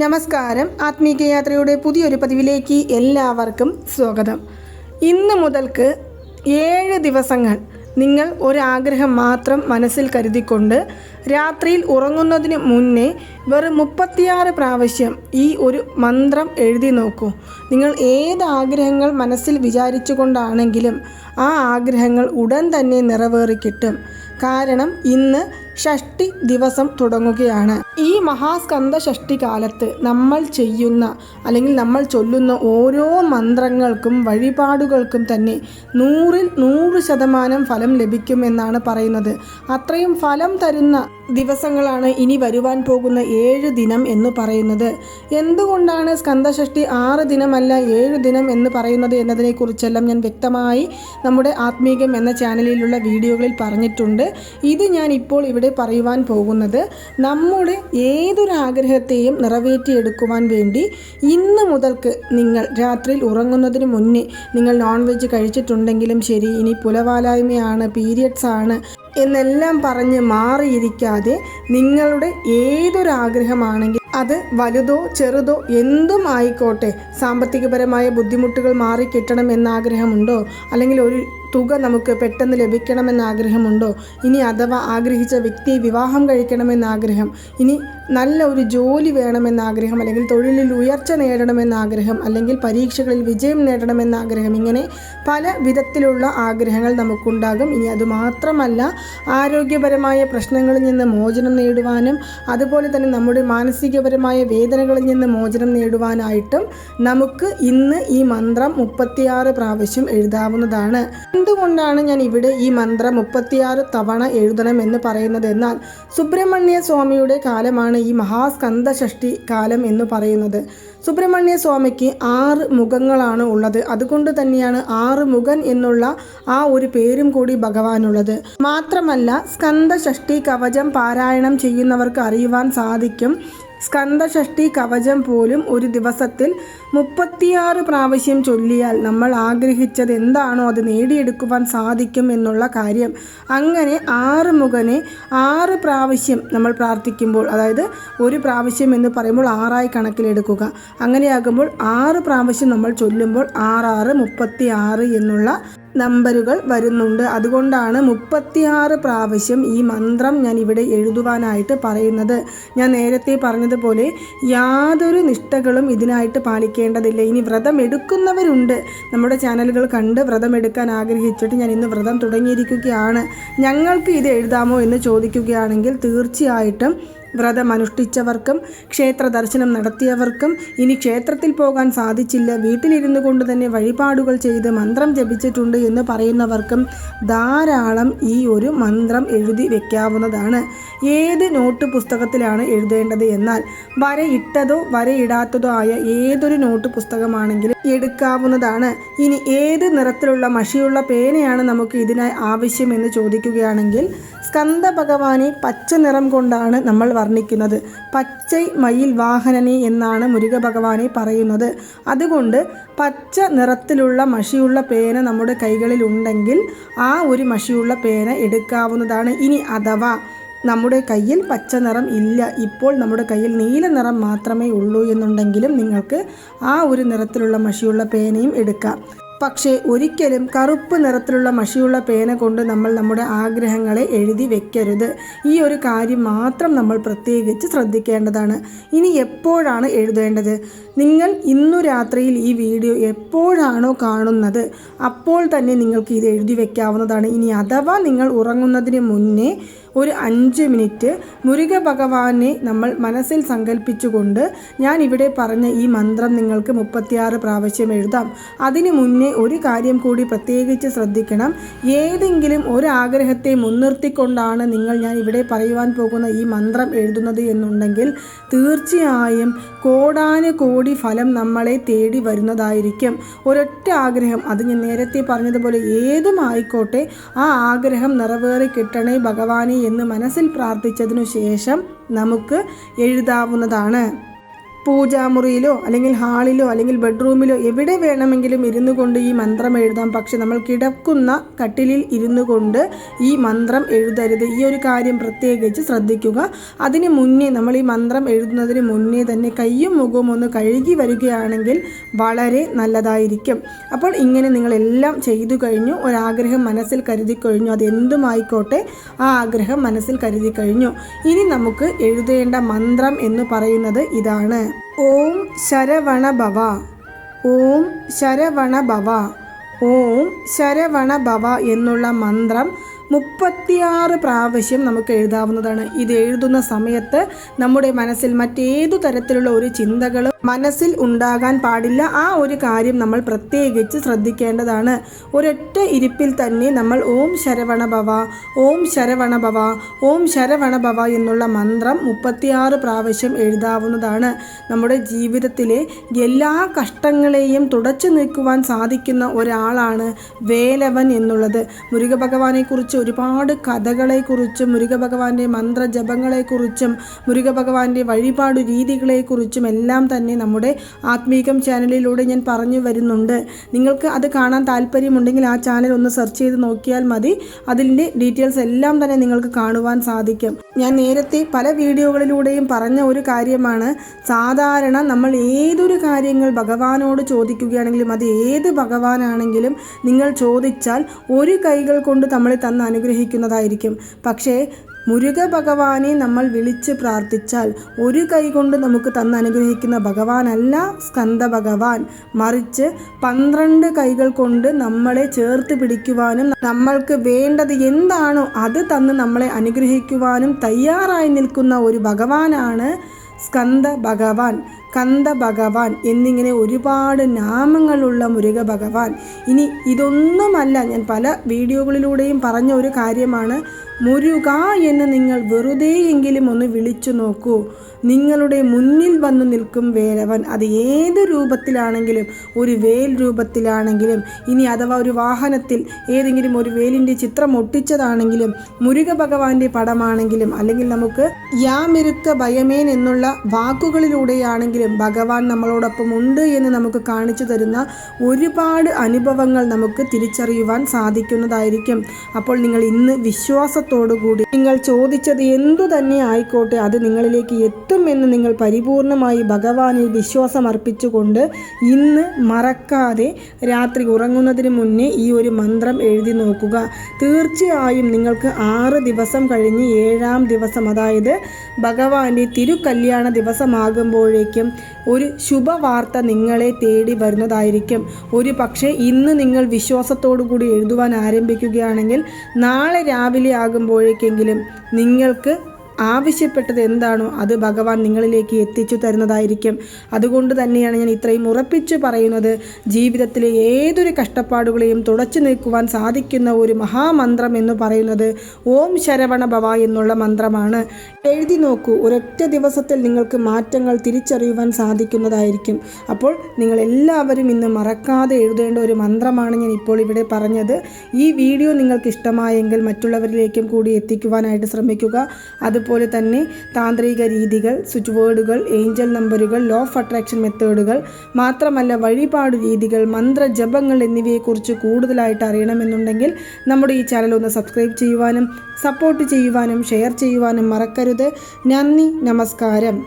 നമസ്കാരം. ആത്മീക യാത്രയുടെ പുതിയൊരു പതിവിലേക്ക് എല്ലാവർക്കും സ്വാഗതം. ഇന്ന് മുതൽക്ക് ഏഴ് ദിവസങ്ങൾ നിങ്ങൾ ഒരാഗ്രഹം മാത്രം മനസ്സിൽ കരുതിക്കൊണ്ട് രാത്രിയിൽ ഉറങ്ങുന്നതിന് മുന്നേ വെറും മുപ്പത്തിയാറ് പ്രാവശ്യം ഈ ഒരു മന്ത്രം എഴുതി നോക്കൂ. നിങ്ങൾ ഏത് ആഗ്രഹങ്ങൾ മനസ്സിൽ വിചാരിച്ചു കൊണ്ടാണെങ്കിലും ആ ആഗ്രഹങ്ങൾ ഉടൻ തന്നെ നിറവേറി കിട്ടും. കാരണം ഇന്ന് ഷഷ്ടി ദിവസം തുടങ്ങുകയാണ്. ഈ മഹാസ്കന്ധ ഷഷ്ടി കാലത്ത് നമ്മൾ ചെയ്യുന്ന അല്ലെങ്കിൽ നമ്മൾ ചൊല്ലുന്ന ഓരോ മന്ത്രങ്ങൾക്കും വഴിപാടുകൾക്കും തന്നെ നൂറിൽ നൂറ് ശതമാനം ഫലം ലഭിക്കുമെന്നാണ് പറയുന്നത്. അത്രയും ഫലം തരുന്ന ദിവസങ്ങളാണ് ഇനി വരുവാൻ പോകുന്ന ഏഴ് ദിനം എന്ന് പറയുന്നത്. എന്തുകൊണ്ടാണ് സ്കന്ധഷഷ്ടി ആറ് ദിനമല്ല ഏഴ് ദിനം എന്ന് പറയുന്നത് എന്നതിനെക്കുറിച്ചെല്ലാം ഞാൻ വ്യക്തമായി നമ്മുടെ ആത്മീകം എന്ന ചാനലിലുള്ള വീഡിയോകളിൽ പറഞ്ഞിട്ടുണ്ട്. ഇത് ഞാൻ ഇപ്പോൾ ഇവിടെ പറയുവാൻ പോകുന്നത് നമ്മുടെ ഏതൊരു ആഗ്രഹത്തെയും നിറവേറ്റിയെടുക്കുവാൻ വേണ്ടി ഇന്ന് മുതൽക്ക് നിങ്ങൾ രാത്രിയിൽ ഉറങ്ങുന്നതിന് മുന്നേ നിങ്ങൾ നോൺ വെജ് കഴിച്ചിട്ടുണ്ടെങ്കിലും ശരി ഇനി പുലവാലായ്മയാണ് പീരിയഡ്സ് ആണ് എന്നെല്ലാം പറഞ്ഞ് മാറിയിരിക്കാതെ നിങ്ങളുടെ ഏതൊരാഗ്രഹമാണെങ്കിൽ അത് വലുതോ ചെറുതോ എന്തും ആയിക്കോട്ടെ. സാമ്പത്തികപരമായ ബുദ്ധിമുട്ടുകൾ മാറിക്കിട്ടണം എന്ന ആഗ്രഹമുണ്ടോ? അല്ലെങ്കിൽ ഒരു തുക നമുക്ക് പെട്ടെന്ന് ലഭിക്കണമെന്ന ആഗ്രഹമുണ്ടോ? ഇനി അഥവാ ആഗ്രഹിച്ച വ്യക്തിയെ വിവാഹം കഴിക്കണമെന്ന ആഗ്രഹം. ഇനി നല്ല ഒരു ജോലി വേണമെന്ന ആഗ്രഹം അല്ലെങ്കിൽ തൊഴിലിൽ ഉയർച്ച നേടണമെന്ന ആഗ്രഹം അല്ലെങ്കിൽ പരീക്ഷകളിൽ വിജയം നേടണമെന്ന ആഗ്രഹം ഇങ്ങനെ പല വിധത്തിലുള്ള ആഗ്രഹങ്ങൾ നമുക്കുണ്ടാകും. ഇനി അതുമാത്രമല്ല ആരോഗ്യപരമായ പ്രശ്നങ്ങളിൽ നിന്ന് മോചനം നേടുവാനും അതുപോലെ തന്നെ നമ്മുടെ മാനസികപരമായ വേദനകളിൽ നിന്ന് മോചനം നേടുവാനായിട്ടും നമുക്ക് ഇന്ന് ഈ മന്ത്രം മുപ്പത്തിയാറ് പ്രാവശ്യം എഴുതാവുന്നതാണ്. എന്തുകൊണ്ടാണ് ഞാൻ ഇവിടെ ഈ മന്ത്രം മുപ്പത്തിയാറ് തവണ എഴുതണം എന്ന് പറയുന്നത്? എന്നാൽ സുബ്രഹ്മണ്യ സ്വാമിയുടെ കാലമാണ് ഈ മഹാസ്കന്ധ ഷഷ്ടി കാലം എന്ന് പറയുന്നത്. സുബ്രഹ്മണ്യ സ്വാമിക്ക് ആറ് മുഖങ്ങളാണ് ഉള്ളത്. അതുകൊണ്ട് തന്നെയാണ് ആറ് മുഖൻ എന്നുള്ള ആ ഒരു പേരും കൂടി ഭഗവാനുള്ളത്. മാത്രമല്ല സ്കന്ധ ഷഷ്ടി കവചം പാരായണം ചെയ്യുന്നവർക്ക് അറിയുവാൻ സാധിക്കും. സ്കന്ധഷഷ്ടി കവചം പോലും ഒരു ദിവസത്തിൽ മുപ്പത്തിയാറ് പ്രാവശ്യം ചൊല്ലിയാൽ നമ്മൾ ആഗ്രഹിച്ചത് എന്താണോ അത് നേടിയെടുക്കുവാൻ സാധിക്കും എന്നുള്ള കാര്യം. അങ്ങനെ ആറ് മുഖനെ ആറ് പ്രാവശ്യം നമ്മൾ പ്രാർത്ഥിക്കുമ്പോൾ അതായത് ഒരു പ്രാവശ്യം എന്ന് പറയുമ്പോൾ ആറായി കണക്കിലെടുക്കുക. അങ്ങനെയാകുമ്പോൾ ആറ് പ്രാവശ്യം നമ്മൾ ചൊല്ലുമ്പോൾ ആറാറ് മുപ്പത്തി ആറ് എന്നുള്ള നമ്പറുകൾ വരുന്നുണ്ട്. അതുകൊണ്ടാണ് മുപ്പത്തിയാറ് പ്രാവശ്യം ഈ മന്ത്രം ഞാൻ ഇവിടെ എഴുതുവാനായിട്ട് പറയുന്നത്. ഞാൻ നേരത്തെ പറഞ്ഞതുപോലെ യാതൊരു നിഷ്ഠകളും ഇതിനായിട്ട് പാലിക്കേണ്ടതില്ല. ഇനി വ്രതം എടുക്കുന്നവരുണ്ട്. നമ്മുടെ ചാനലുകൾ കണ്ട് വ്രതം എടുക്കാൻ ആഗ്രഹിച്ചിട്ട് ഞാൻ ഇന്ന് വ്രതം തുടങ്ങിയിരിക്കുകയാണ്. ഞങ്ങൾക്ക് ഇത് എഴുതാമോ എന്ന് ചോദിക്കുകയാണെങ്കിൽ തീർച്ചയായിട്ടും വ്രതം അനുഷ്ഠിച്ചവർക്കും ക്ഷേത്ര ദർശനം നടത്തിയവർക്കും ഇനി ക്ഷേത്രത്തിൽ പോകാൻ സാധിച്ചില്ല. വീട്ടിലിരുന്നു കൊണ്ട് തന്നെ വഴിപാടുകൾ ചെയ്ത് മന്ത്രം ജപിച്ചിട്ടുണ്ട് എന്ന് പറയുന്നവർക്കും ധാരാളം ഈ ഒരു മന്ത്രം എഴുതി വെക്കാവുന്നതാണ്. ഏത് നോട്ട് പുസ്തകത്തിലാണ് എഴുതേണ്ടത് എന്നാൽ വരയിട്ടതോ വരയിടാത്തതോ ആയ ഏതൊരു നോട്ട് പുസ്തകമാണെങ്കിലും എടുക്കാവുന്നതാണ്. ഇനി ഏത് നിറത്തിലുള്ള മഷിയുള്ള പേനയാണ് നമുക്ക് ഇതിനായി ആവശ്യമെന്ന് ചോദിക്കുകയാണെങ്കിൽ സ്കന്ദ ഭഗവാനെ പച്ച നിറം കൊണ്ടാണ് നമ്മൾ വർണിക്കുന്നത്. പച്ചൈ മയിൽ വാഹനനെ എന്നാണ് മുരുക ഭഗവാനെ പറയുന്നത്. അതുകൊണ്ട് പച്ച നിറത്തിലുള്ള മഷിയുള്ള പേന നമ്മുടെ കൈകളിൽ ഉണ്ടെങ്കിൽ ആ ഒരു മഷിയുള്ള പേന എടുക്കാവുന്നതാണ്. ഇനി അഥവാ നമ്മുടെ കയ്യിൽ പച്ച നിറം ഇല്ല ഇപ്പോൾ നമ്മുടെ കയ്യിൽ നീല നിറം മാത്രമേ ഉള്ളൂ എന്നുണ്ടെങ്കിലും നിങ്ങൾക്ക് ആ ഒരു നിറത്തിലുള്ള മഷിയുള്ള പേനയും എടുക്കാം. പക്ഷേ ഒരിക്കലും കറുപ്പ് നിറത്തിലുള്ള മഷിയുള്ള പേന കൊണ്ട് നമ്മൾ നമ്മുടെ ആഗ്രഹങ്ങളെ എഴുതി വെക്കരുത്. ഈ ഒരു കാര്യം മാത്രം നമ്മൾ പ്രത്യേകിച്ച് ശ്രദ്ധിക്കേണ്ടതാണ്. ഇനി എപ്പോഴാണ് എഴുതേണ്ടത്? നിങ്ങൾ ഇന്നു രാത്രിയിൽ ഈ വീഡിയോ എപ്പോഴാണോ കാണുന്നത്? അപ്പോൾ തന്നെ നിങ്ങൾക്ക് ഇത് എഴുതി വെക്കാവുന്നതാണ്. ഇനി അഥവാ നിങ്ങൾ ഉറങ്ങുന്നതിന് മുന്നേ ഒരു അഞ്ച് മിനിറ്റ്. മുരുക ഭഗവാനെ നമ്മൾ മനസ്സിൽ സങ്കല്പിച്ചുകൊണ്ട് ഞാൻ ഇവിടെ പറഞ്ഞ ഈ മന്ത്രം നിങ്ങൾക്ക് മുപ്പത്തിയാറ് പ്രാവശ്യം എഴുതാം. അതിനു മുന്നേ ഒരു കാര്യം കൂടി പ്രത്യേകിച്ച് ശ്രദ്ധിക്കണം. ഏതെങ്കിലും ഒരു ആഗ്രഹത്തെ മുൻനിർത്തിക്കൊണ്ടാണ് നിങ്ങൾ ഞാൻ ഇവിടെ പറയുവാൻ പോകുന്ന ഈ മന്ത്രം എഴുതുന്നത് എന്നുണ്ടെങ്കിൽ തീർച്ചയായും കോടാനുകോടി ഫലം നമ്മളെ തേടി വരുന്നതായിരിക്കും. ഒരൊറ്റ ആഗ്രഹം അത് ഞാൻ നേരത്തെ പറഞ്ഞതുപോലെ ഏതും ആയിക്കോട്ടെ ആ ആഗ്രഹം നിറവേറി കിട്ടണേ ഭഗവാനെ എന്ന് മനസ്സിൽ പ്രാർത്ഥിച്ചതിനു ശേഷം നമുക്ക് എഴുതാവുന്നതാണ്. പൂജാമുറിയിലോ അല്ലെങ്കിൽ ഹാളിലോ അല്ലെങ്കിൽ ബെഡ്റൂമിലോ എവിടെ വേണമെങ്കിലും ഇരുന്നു കൊണ്ട് ഈ മന്ത്രം എഴുതാം. പക്ഷെ നമ്മൾ കിടക്കുന്ന കട്ടിലിൽ ഇരുന്നു കൊണ്ട് ഈ മന്ത്രം എഴുതരുത്. ഈ ഒരു കാര്യം പ്രത്യേകിച്ച് ശ്രദ്ധിക്കുക. അതിന് മുന്നേ നമ്മൾ ഈ മന്ത്രം എഴുതുന്നതിന് മുന്നേ തന്നെ കയ്യും മുഖവും ഒന്ന് കഴുകി വരികയാണെങ്കിൽ വളരെ നല്ലതായിരിക്കും. അപ്പോൾ ഇങ്ങനെ നിങ്ങളെല്ലാം ചെയ്തു കഴിഞ്ഞു. ഒരാഗ്രഹം മനസ്സിൽ കരുതി കഴിഞ്ഞു. അതെന്തുമായിക്കോട്ടെ? ആ ആഗ്രഹം മനസ്സിൽ കരുതി കഴിഞ്ഞു. ഇനി നമുക്ക് എഴുതേണ്ട മന്ത്രം എന്ന് പറയുന്നത് ഇതാണ്. ഓം ശരവണ ഭവ ഓം ശരവണ ഭവ ഓം ശരവണ ഭവ എന്നുള്ള മന്ത്രം മുപ്പത്തിയാറ് പ്രാവശ്യം നമുക്ക് എഴുതാവുന്നതാണ്. ഇത് എഴുതുന്ന സമയത്ത് നമ്മുടെ മനസ്സിൽ മറ്റേതു തരത്തിലുള്ള ഒരു ചിന്തകളും മനസ്സിൽ ഉണ്ടാകാൻ പാടില്ല. ആ ഒരു കാര്യം നമ്മൾ പ്രത്യേകിച്ച് ശ്രദ്ധിക്കേണ്ടതാണ്. ഒരൊറ്റ ഇരിപ്പിൽ തന്നെ നമ്മൾ ഓം ശരവണ ഭവ ഓം ശരവണ ഭവ ഓം ശരവണ ഭവ എന്നുള്ള മന്ത്രം മുപ്പത്തിയാറ് പ്രാവശ്യം എഴുതാവുന്നതാണ്. നമ്മുടെ ജീവിതത്തിലെ എല്ലാ കഷ്ടങ്ങളെയും തുടച്ചു നീക്കുവാൻ സാധിക്കുന്ന ഒരാളാണ് വേലവൻ എന്നുള്ളത്. മുരുക ഭഗവാനെക്കുറിച്ച് ഒരുപാട് കഥകളെക്കുറിച്ചും മുരുക ഭഗവാന്റെ മന്ത്രജപങ്ങളെക്കുറിച്ചും മുരുക ഭഗവാന്റെ വഴിപാട് രീതികളെക്കുറിച്ചും എല്ലാം തന്നെ നമ്മുടെ ആത്മീകം ചാനലിലൂടെ ഞാൻ പറഞ്ഞു വരുന്നുണ്ട്. നിങ്ങൾക്ക് അത് കാണാൻ താല്പര്യമുണ്ടെങ്കിൽ ആ ചാനൽ ഒന്ന് സെർച്ച് ചെയ്ത് നോക്കിയാൽ മതി. അതിന്റെ ഡീറ്റെയിൽസ് എല്ലാം തന്നെ നിങ്ങൾക്ക് കാണുവാൻ സാധിക്കും. ഞാൻ നേരത്തെ പല വീഡിയോകളിലൂടെയും പറഞ്ഞ ഒരു കാര്യമാണ്. സാധാരണ നമ്മൾ ഏതൊരു കാര്യങ്ങൾ ഭഗവാനോട് ചോദിക്കുകയാണെങ്കിലും അത് ഏത് ഭഗവാനാണെങ്കിലും നിങ്ങൾ ചോദിച്ചാൽ ഒരു കൈകൾ കൊണ്ട് നമ്മളെ തന്ന് അനുഗ്രഹിക്കുന്നതായിരിക്കും. പക്ഷേ മുരുക ഭഗവാനെ നമ്മൾ വിളിച്ച് പ്രാർത്ഥിച്ചാൽ ഒരു കൈകൊണ്ട് നമുക്ക് തന്ന് അനുഗ്രഹിക്കുന്ന ഭഗവാനല്ല സ്കന്ദ ഭഗവാൻ. മറിച്ച് പന്ത്രണ്ട് കൈകൾ കൊണ്ട് നമ്മളെ ചേർത്ത് പിടിക്കുവാനും നമ്മൾക്ക് വേണ്ടത് എന്താണോ അത് തന്ന് നമ്മളെ അനുഗ്രഹിക്കുവാനും തയ്യാറായി നിൽക്കുന്ന ഒരു ഭഗവാനാണ് സ്കന്ദ ഭഗവാൻ. കന്ദ ഭഗവാൻ എന്നിങ്ങനെ ഒരുപാട് നാമങ്ങളുള്ള മുരുക ഭഗവാൻ. ഇനി ഇതൊന്നുമല്ല ഞാൻ പല വീഡിയോകളിലൂടെയും പറഞ്ഞ ഒരു കാര്യമാണ്. മുരുക എന്ന് നിങ്ങൾ വെറുതെയെങ്കിലും ഒന്ന് വിളിച്ചു നോക്കൂ. നിങ്ങളുടെ മുന്നിൽ വന്നു നിൽക്കും വേലവൻ. അത് ഏത് രൂപത്തിലാണെങ്കിലും ഒരു വേൽ രൂപത്തിലാണെങ്കിലും ഇനി അഥവാ ഒരു വാഹനത്തിൽ ഏതെങ്കിലും ഒരു വേലിന്റെ ചിത്രം ഒട്ടിച്ചതാണെങ്കിലും മുരുക ഭഗവാന്റെ പടമാണെങ്കിലും അല്ലെങ്കിൽ നമുക്ക് യാമിരുക്ക ഭയമേൻ എന്നുള്ള വാക്കുകളിലൂടെയാണെങ്കിലും ഭഗവാൻ നമ്മളോടൊപ്പം ഉണ്ട് എന്ന് നമുക്ക് കാണിച്ചു തരുന്ന ഒരുപാട് അനുഭവങ്ങൾ നമുക്ക് തിരിച്ചറിയുവാൻ സാധിക്കുന്നതായിരിക്കും. അപ്പോൾ നിങ്ങൾ ഇന്ന് വിശ്വാസത്തോടുകൂടി നിങ്ങൾ ചോദിച്ചത് എന്തു തന്നെ ആയിക്കോട്ടെ അത് നിങ്ങളിലേക്ക് എത്തുമെന്ന് നിങ്ങൾ പരിപൂർണമായി ഭഗവാനിൽ വിശ്വാസം അർപ്പിച്ചുകൊണ്ട് ഇന്ന് മറക്കാതെ രാത്രി ഉറങ്ങുന്നതിന് മുന്നേ ഈ ഒരു മന്ത്രം എഴുതി നോക്കുക. തീർച്ചയായും നിങ്ങൾക്ക് ആറ് ദിവസം കഴിഞ്ഞ് ഏഴാം ദിവസം അതായത് ഭഗവാന്റെ തിരുക്കല്യാണ ദിവസമാകുമ്പോഴേക്കും ഒരു ശുഭവാർത്ത നിങ്ങളെ തേടി വരുന്നതായിരിക്കും. ഒരു പക്ഷേ ഇന്ന് നിങ്ങൾ വിശ്വാസത്തോടു കൂടി എഴുതുവാൻ ആരംഭിക്കുകയാണെങ്കിൽ നാളെ രാവിലെ ആകുമ്പോഴേക്കെങ്കിലും നിങ്ങൾക്ക് ആവശ്യപ്പെട്ടത് എന്താണോ അത് ഭഗവാൻ നിങ്ങളിലേക്ക് എത്തിച്ചു തരുന്നതായിരിക്കും. അതുകൊണ്ട് തന്നെയാണ് ഞാൻ ഇത്രയും ഉറപ്പിച്ചു പറയുന്നത്. ജീവിതത്തിലെ ഏതൊരു കഷ്ടപ്പാടുകളെയും തുടച്ചു നീക്കുവാൻ സാധിക്കുന്ന ഒരു മഹാമന്ത്രം എന്ന് പറയുന്നത് ഓം ശരവണ ഭവ എന്നുള്ള മന്ത്രമാണ്. എഴുതി നോക്കൂ ഒരൊറ്റ ദിവസത്തിൽ നിങ്ങൾക്ക് മാറ്റങ്ങൾ തിരിച്ചറിയുവാൻ സാധിക്കുന്നതായിരിക്കും. അപ്പോൾ നിങ്ങൾ എല്ലാവരും ഇന്ന് മറക്കാതെ എഴുതേണ്ട ഒരു മന്ത്രമാണ് ഞാൻ ഇപ്പോൾ ഇവിടെ പറഞ്ഞത്. ഈ വീഡിയോ നിങ്ങൾക്ക് ഇഷ്ടമായെങ്കിൽ മറ്റുള്ളവരിലേക്കും കൂടി എത്തിക്കുവാനായിട്ട് ശ്രമിക്കുക. അതുപോലെ തന്നെ താന്ത്രിക രീതികൾ സ്വിച്ച് വേർഡുകൾ ഏഞ്ചൽ നമ്പറുകൾ ലോ ഓഫ് അട്രാക്ഷൻ മെത്തേഡുകൾ മാത്രമല്ല വഴിപാട് രീതികൾ മന്ത്രജപങ്ങൾ എന്നിവയെക്കുറിച്ച് കൂടുതലായിട്ട് അറിയണമെന്നുണ്ടെങ്കിൽ നമ്മുടെ ഈ ചാനൽ ഒന്ന് സബ്സ്ക്രൈബ് ചെയ്യുവാനും സപ്പോർട്ട് ചെയ്യുവാനും ഷെയർ ചെയ്യുവാനും മറക്കരുത്. നന്ദി നമസ്കാരം.